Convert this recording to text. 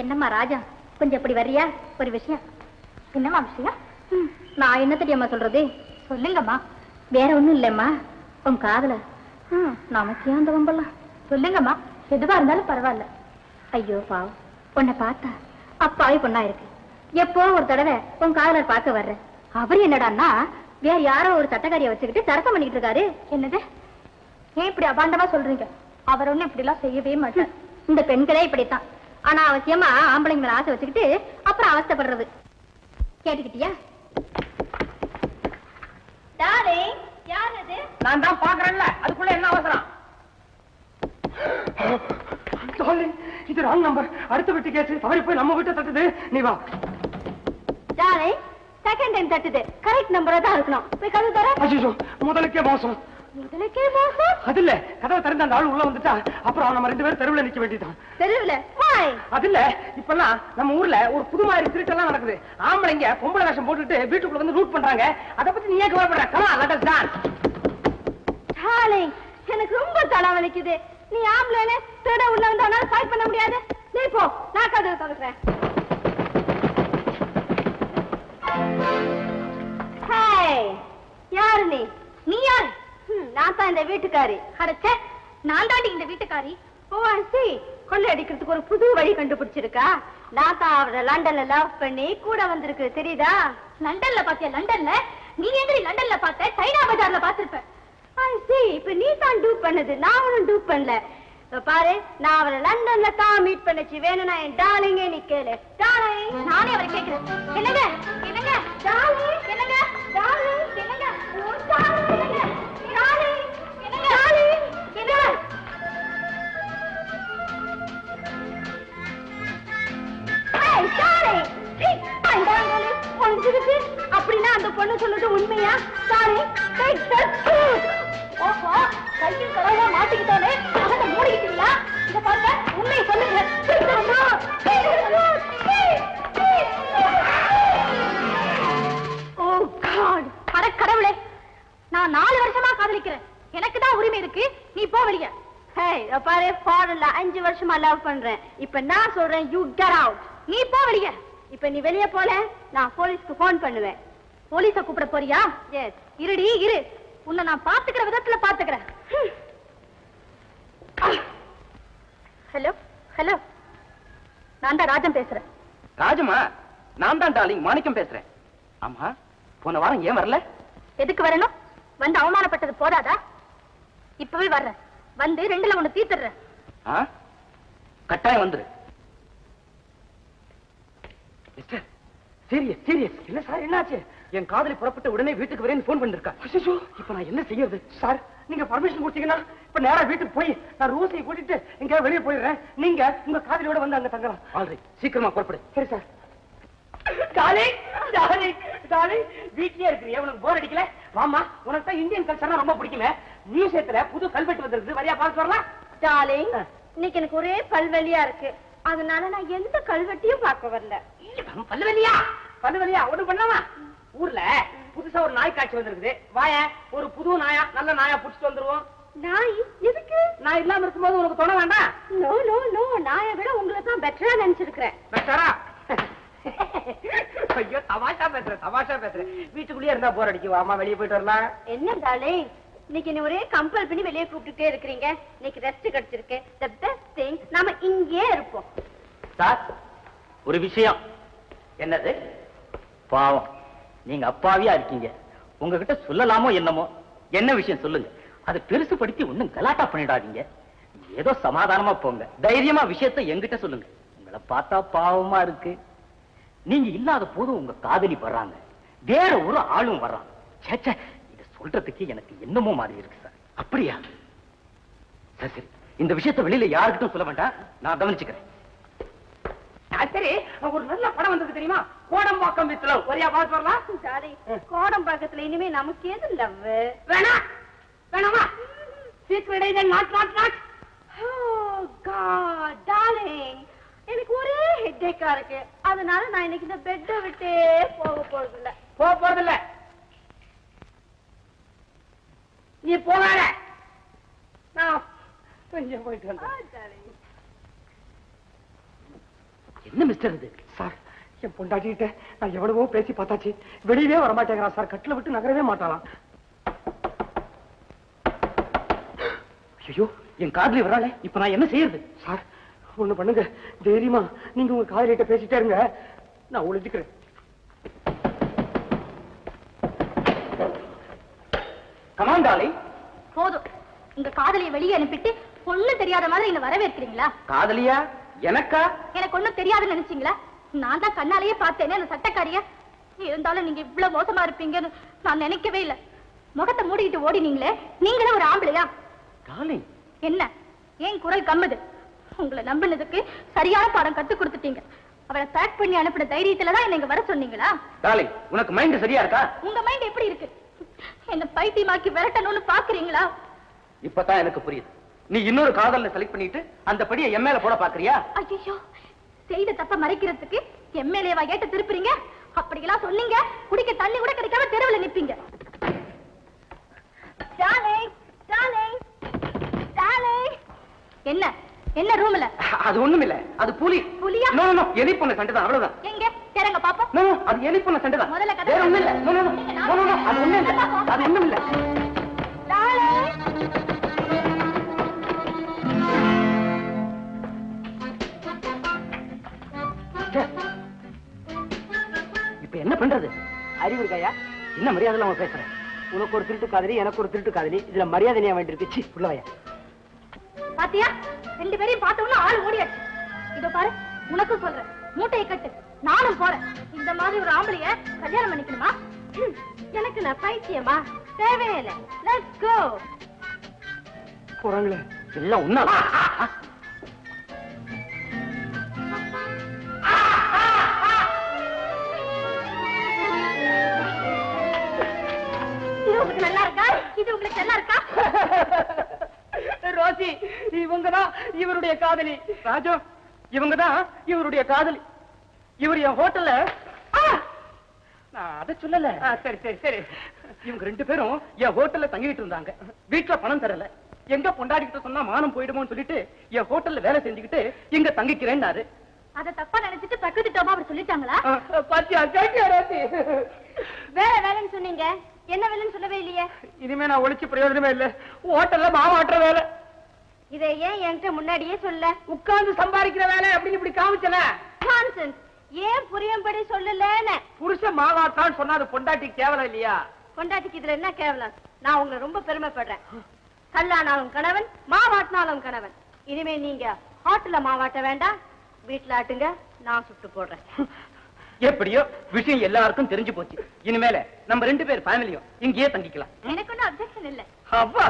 என்னம்மா ராஜா? கொஞ்சம் இப்படி வர்றியா? ஒரு விஷயம். என்னம்மா விஷயம்? நான் என்ன தெரியாம சொல்றது? சொல்லுங்கம்மா. வேற ஒண்ணும் இல்லைம்மா. உன் காதல. நமக்கு ஏன் அந்த வம்பெல்லாம்? சொல்லுங்கம்மா. எதுவா இருந்தாலும் பரவாயில்ல. ஐயோ பாவம். உன்னை பார்த்தா அப்பாவே பொண்ணா இருக்கு. எப்போ ஒரு தடவை உன் காதலர் பார்க்க வர்ற அவர் என்னடான்னா வேற யாரோ ஒரு சட்டக்காரியை வச்சுக்கிட்டு சரசம் பண்ணிட்டு இருக்காரு. என்னது? ஏன் இப்படி அபாண்டமா சொல்றீங்க? அவர் ஒண்ணும் இப்படி எல்லாம் செய்யவே மாட்டார். இந்த பெண்களே இப்படித்தான். ஆனா அவசியமா ஆம்பளைங்க மேல ஆசை வச்சுக்கிட்டு அப்புறம் அவஸ்தைப்படுறது. கேட்டுக்கிட்டியா? யார் அது? நான் தான் பாக்குறேன்ல அதுக்குள்ள என்ன அவசரம்? டார்லிங், இது ராங் நம்பர் அடுத்த வீட்டு கேஸ் தவறி போய் நம்ம வீட்டை தட்டுது. நீ வா. டார்லிங் செகண்ட் டைம் தட்டுது. கரெக்ட் நம்பரா தான் இருக்கணும். போய் கதவு தர. அஜிஜோ முதலுக்கே மோசம் முதலுக்கே மோசம் அது இல்ல கதவை திறந்து அந்த ஆள் உள்ள வந்துட்டா அப்புறம் நம்ம ரெண்டு பேரும் தெருவுல நிக்க வேண்டியதான் தெரியல வாய் அது இல்ல இப்பெல்லாம் நம்ம ஊர்ல ஒரு புது மாதிரி திருட்டெல்லாம் நடக்குது. ஆம்பளைங்க பொம்பளை வேஷம் போட்டுட்டு வீட்டுக்குள்ள வந்து ரூட் பண்றாங்க. அத பத்தி நீ ஏன் கவலைப்படுற? கமா லெட் அஸ் டார்லிங் எனக்கு ரொம்ப தலை வலிக்குது. நீ ஆம்பளைனே தேட உள்ள வந்து அவனால ஃபைட் பண்ண முடியாது. நீ போ நான் கதவு திறக்கிறேன். யாரு நீ? நீ யாரு? நான் தான் இந்த வீட்டுக்காரி. அடச்சே நான் தாண்டி இந்த வீட்டுக்காரி. ஓ சி கொள்ளை அடிக்கிறதுக்கு ஒரு புது வழி கண்டுபிடிச்சிருக்கா? நான் தான் அவரை லண்டன்ல லவ் பண்ணி கூட வந்திருக்கு தெரியுதா? லண்டன்ல பாத்தியா லண்டன்ல? நீ எங்க லண்டன்ல பார்த்த? சைனா பஜார்ல பாத்திருப்ப ஐ இப்ப நீ தான் டூப் பண்ணது. நான் ஒன்னும் டூப் பண்ணல. பாரு நான் அவரை லண்டன்ல தான் மீட் பண்ணச்சு. வேணும்னா என் டாலிங்க நீ கேளு. டாலிங் நானே அவரை கேட்கிறேன் என்னங்க? என்னங்க? டாலிங் புரிஞ்சுக்கிச்சு. அப்படின்னா அந்த பொண்ணு சொல்லுது உண்மையா? சாரி ஓஹோ கையில் கடவுளா மாட்டிக்கிட்டாலே அதை மூடிக்கிட்டீங்களா? இத பாருங்க உண்மை சொல்லுங்க. ஓ காட் oh, கடவுளே. நான் நாலு வருஷமா காதலிக்கிறேன். எனக்கு தான் உரிமை இருக்கு. நீ போ வெளியே. ஹேய் பாரு ஃபாரின்ல அஞ்சு வருஷமா லவ் பண்றேன். இப்ப நான் சொல்றேன் யூ கெட் அவுட் நீ போ வெளிய. இப்ப நீ வெளிய போல நான் போலீஸ்க்கு ஃபோன் பண்ணுவேன். போலீஸ கூப்பிட போறியா? எஸ் இருடி இரு. உன்னை நான் பாத்துக்கிற விதத்துல பாத்துக்கிறேன் ஹலோ ஹலோ. நான் தான் ராஜன் பேசுறேன். ராஜமா? நான் தான் டார்லிங் மாணிக்கம் பேசுறேன். ஆமா போன வாரம் ஏன் வரல? எதுக்கு வரணும்? வந்து அவமானப்பட்டது போதாதா? இப்பவே வர்றேன். வந்து ரெண்டுல ஒண்ணு தீத்துறேன் ஆ? கட்டாயம் வந்துரு. Mister serious serious. இல்ல சார் என்னாச்சு? என் காதலி புறப்பட்ட உடனே வீட்டுக்கு வரேன்னு ஃபோன் பண்ணிருக்கா. அச்சோ இப்ப நான் என்ன செய்யறது? சார் நீங்க பர்மிஷன் கொடுத்தீங்கன்னா இப்ப நேரா வீட்டுக்கு போய் நான் ரோஸை கூட்டிட்டு எங்க வெளியே போயிடுறேன். நீங்க உங்க காதலியோட வந்து அங்க தங்கலாம். ஆல்ரெடி சீக்கிரமா புறப்படு. சரி சார். டாலி டாலி டாலி வீட்லயே இருக்கிறியே உனக்கு போர் அடிக்கல? வாமா உனக்கு தான் இந்தியன் கல்ச்சர்னா ரொம்ப பிடிக்குமே. மியூசியத்துல புது கல்வெட்டு வந்திருக்கு வரியா பார்த்து வரலாம். டார்லிங் இன்னைக்கு எனக்கு ஒரே பல்வலியா இருக்கு. அதனால நான் எந்த கல்வெட்டையும் பார்க்க வரல. பல்லுவலியா? பல்லுவலியா? ஒண்ணு பண்ணாமா? ஊர்ல புதுசா ஒரு நாய் காட்சி வந்திருக்குது. வாய ஒரு புது நாயா நல்ல நாயா புடிச்சிட்டு வந்துருவோம். நாய்? எதுக்கு? நான் இல்லாம இருக்கும்போது உனக்கு தோண வேண்டாம். நோ நோ நோ நாயை விட உங்களை தான் பெட்டரா நினைச்சிருக்கிறேன். பெட்டரா? ஐயோ தமாஷா பேசுறேன் தமாஷா பேசுறேன். வீட்டுக்குள்ளேயே இருந்தா போர் அடிக்கும். வாமா வெளியே போயிட்டு வரலாம். என்ன டார்லிங்? இன்னைக்கு நீ ஒரே கம்பல் பண்ணி வெளியே கூப்பிட்டுட்டே இருக்கிறீங்க. இன்னைக்கு ரெஸ்ட் கிடைச்சிருக்கு. த பெஸ்ட் திங் நாம இங்கே இருப்போம். சார் ஒரு விஷயம். என்னது? பாவம். நீங்க அப்பாவியா இருக்கீங்க. உங்ககிட்ட சொல்லலாமோ என்னமோ? என்ன விஷயம் சொல்லுங்க. அது பெருசுபடுத்தி ஒண்ணும் கலாட்டா பண்ணிடாதீங்க. ஏதோ சமாதானமா போங்க. தைரியமா விஷயத்தை எங்கிட்ட சொல்லுங்க. உங்களை பார்த்தா பாவமா இருக்கு. நீங்க இல்லாத போது உங்க காதலி வர்றாங்க. வேற ஒரு ஆளும் வர்றாங்க ச்சே, இத சொல்றதுக்கு எனக்கு என்னமோ மாதிரி இருக்கு சார். அப்படியா? சரி சரி. இந்த விஷயத்தை வெளியில யாருக்கிட்டும் சொல்ல வேண்டாம். நான் கவனிச்சுக்கிறேன். சரி ஒரு நல்ல படம் வந்திருக்கு தெரியுமா? கோடம்பாக்கம் வித் லவ் வரியா பார்த்து வரலாம் டார்லிங் கோடம் பக்கத்துல இனிமே நமக்கு எது லவ் வேணா வேணாமா சீக்கிரம் நாட் நாட் நாட். எனக்கு ஒரே ஹெட்டேக்கா இருக்கு. அதனால நான் இன்னைக்கு இந்த பெட்டை விட்டே போக போறது இல்ல போக போறதில்ல. நீ போகாத. நான் கொஞ்சம் போயிட்டு வந்தேன். என்ன மிஸ்டர் இது? சார் என் பொண்டாட்டிகிட்ட நான் எவ்வளவோ பேசி பார்த்தாச்சு. வெளியவே வர மாட்டேங்கிறான் சார் கட்டில விட்டு நகரவே மாட்டாளாம். ஐயோ என் காதலி வராளே இப்ப நான் என்ன செய்யறது? சார் ஒண்ணு பண்ணுங்க. தைரியமா நீங்க உங்க காதலிட்ட பேசிட்டே இருங்க. நான் ஒளிஞ்சுக்கிறேன். கமாண்டாளி போதும். உங்க காதலியை வெளியே அனுப்பிட்டு ஒண்ணும் தெரியாத மாதிரி என்ன வரவேற்கிறீங்களா? காதலியா? எனக்கா? எனக்கு ஒண்ணும் தெரியாதுன்னு நினைச்சீங்களா? நான் தான் கண்ணாலேயே பார்த்தேனே அந்த சட்டக்காரிய. இருந்தாலும் நீங்க இவ்வளவு மோசமா இருப்பீங்கன்னு நான் நினைக்கவே இல்ல. முகத்தை மூடிக்கிட்டு ஓடினீங்களே நீங்களே ஒரு ஆம்பளையா? டார்லிங் என்ன? ஏன் குரல் கம்முது? உங்களை நம்பினதுக்கு சரியான பாடம் கத்து கொடுத்துட்டீங்க. அவளை பேக் பண்ணி அனுப்பின தைரியத்துல தான் என்ன வர சொன்னீங்களா? டார்லிங் உனக்கு மைண்ட் சரியா இருக்கா? உங்க மைண்ட் எப்படி இருக்கு? என்ன பைத்தியமாக்கி விரட்டணும்னு பாக்குறீங்களா? இப்பதான் எனக்கு புரியுது. நீ இன்னொரு காதல்ல செலக்ட் பண்ணிட்டு அந்த படியை என் மேல போட பாக்குறியா ஐயோ செய்த தப்ப மறைக்கிறதுக்கு எம்எல்ஏவா கேட்டு திருப்புறீங்க? அப்படியெல்லாம் சொன்னீங்க. குடிக்க தண்ணி கூட கிடைக்காம தெருவுல நிப்பீங்க. என்ன? என்ன ரூம்ல அது ஒண்ணும் இல்ல அது புலி. புலியா? நோ நோ எலி பொண்ண சண்டை தான் அவ்வளவுதான். எங்க? திறங்க பாப்போம். நோ அது எலி பொண்ண சண்டை தான் முதல்ல கதை வேற ஒண்ணும் இல்ல நோ, நோ, நோ, அது ஒண்ணும் இல்ல அது ஒண்ணும் இல்ல பண்றது அறிவு இருக்காயா என்ன மரியாதை அவன் பேசுறேன் உனக்கு ஒரு திருட்டு காதலி எனக்கு ஒரு திருட்டு காதலி. இதுல மரியாதை நீ வேண்டியிருக்கு சி உள்ளவையா பாத்தியா? ரெண்டு பேரையும் பார்த்தோம்னா ஆள் ஓடியாச்சு. இதோ பாரு உனக்கும் சொல்றேன். மூட்டையை கட்டு. நானும் போறேன். இந்த மாதிரி ஒரு ஆம்பளைய கல்யாணம் பண்ணிக்கணுமா? எனக்கு நான் பைத்தியமா? தேவையே இல்லை லெட்ஸ் கோ போறாங்களே. எல்லாம் உன்னா இது உங்களுக்கு நல்லா இருக்கா? ரோசி இவங்க தான் இவருடைய காதலி. ராஜு இவங்க தான் இவருடைய காதலி. இவர் என் ஹோட்டல்ல நான் அதை சொல்லல. சரி சரி சரி. இவங்க ரெண்டு பேரும் என் ஹோட்டல்ல தங்கிட்டு இருந்தாங்க. வீட்டுல பணம் தரல. எங்க பொண்டாடிக்கிட்ட சொன்னா மானம் போயிடுமோன்னு சொல்லிட்டு என் ஹோட்டல்ல வேலை செஞ்சுக்கிட்டு இங்க தங்கிக்கிறேன்னாரு. அத தப்பா நினைச்சிட்டு பக்கத்து டோமா அப்படி சொல்லிட்டாங்களா பாத்தியா கேட்டியா வேற வேலைன்னு சொன்னீங்க. என்ன வேலைன்னு சொல்லவே இல்லையே? இனிமே நான் ஒழிச்சு பிரயோஜனமே இல்ல. ஹோட்டல்ல மாவாட்டுற வேலை. இதை ஏன் என்கிட்ட முன்னாடியே சொல்ல? உட்கார்ந்து சம்பாதிக்கிற வேலை அப்படின்னு இப்படி காமிச்சல? நான்சென்ஸ் ஏன் புரியும்படி சொல்லலன்னு? புருஷன் மாவாட்டான்னு சொன்னா அது பொண்டாட்டி கேவலம் இல்லையா? கொண்டாட்டிக்கு இதுல என்ன கேவலம்? நான் உங்களை ரொம்ப பெருமைப்படுறேன். கல்லானாலும் கணவன் மாவாட்டினாலும் கணவன். இனிமே நீங்க ஹோட்டல்ல மாவாட்ட வேண்டாம். வீட்டுல ஆட்டுங்க நான் சுட்டு போடுறேன். எப்படியோ விஷயம் எல்லாருக்கும் தெரிஞ்சு போச்சு. இனிமேல நம்ம ரெண்டு பேர் ஃபேமிலியும் இங்கேயே தங்கிக்கலாம். எனக்கு ஒன்றும் அப்செக்ஷன் இல்லை. அப்பா.